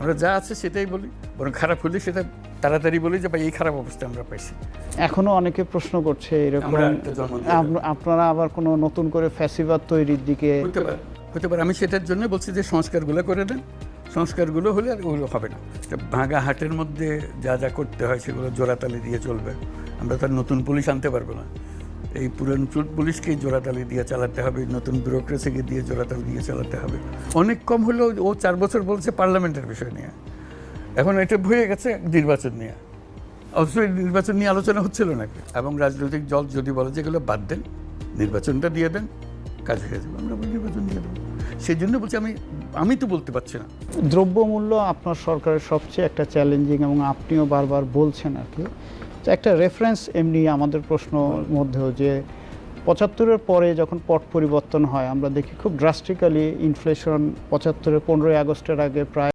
আমরা যা আছে সেটাই বলি বরং খারাপ হলে সেটা তাড়াতাড়ি বলি যে ভাই এই খারাপ অবস্থা আমরা পাইছি। এখনও অনেকে প্রশ্ন করছে এরকম আপনারা আবার কোনো নতুন করে ফ্যাসিবাদ তৈরির দিকে হতে পারে হতে পারে। আমি সেটার জন্য বলছি যে সংস্কারগুলো করে দেন। সংস্কারগুলো হলে আর ওগুলো হবে না। ভাঙা হাটের মধ্যে যা যা করতে হয় সেগুলো জোড়াতালি দিয়ে চলবে। আমরা তার নতুন পুলিশ আনতে পারব না। এই পুরান পুলিশকেই জোড়াতালি দিয়ে চালাতে হবে, নতুন ব্যুরোক্রেসিকে দিয়ে জোড়াতালি দিয়ে চালাতে হবে। অনেক কম হলেও ও চার বছর বলছে পার্লামেন্টের বিষয় নিয়ে। এখন এটা হয়ে গেছে নির্বাচন নিয়ে। এই নির্বাচন নিয়ে আলোচনা হচ্ছিল নাকি? এবং রাজনৈতিক দল যদি বলে যে এগুলো বাদ দেন, নির্বাচনটা দিয়ে দেন, কাজ হয়ে যাবে। আমরা নির্বাচন দিয়ে দেবো। সেই জন্য বলছি আমি আমি তো বলতে পারছি না। দ্রব্যমূল্য আপনার সরকারের সবচেয়ে একটা চ্যালেঞ্জিং এবং আপনিও বারবার বলছেন আর কি তো একটা রেফারেন্স এমনি আমাদের প্রশ্ন মধ্যেও যে পঁচাত্তরের পরে যখন পট পরিবর্তন হয় আমরা দেখি খুব ড্রাস্টিক্যালি ইনফ্লেশন পঁচাত্তরের পনেরোই আগস্টের আগে প্রায়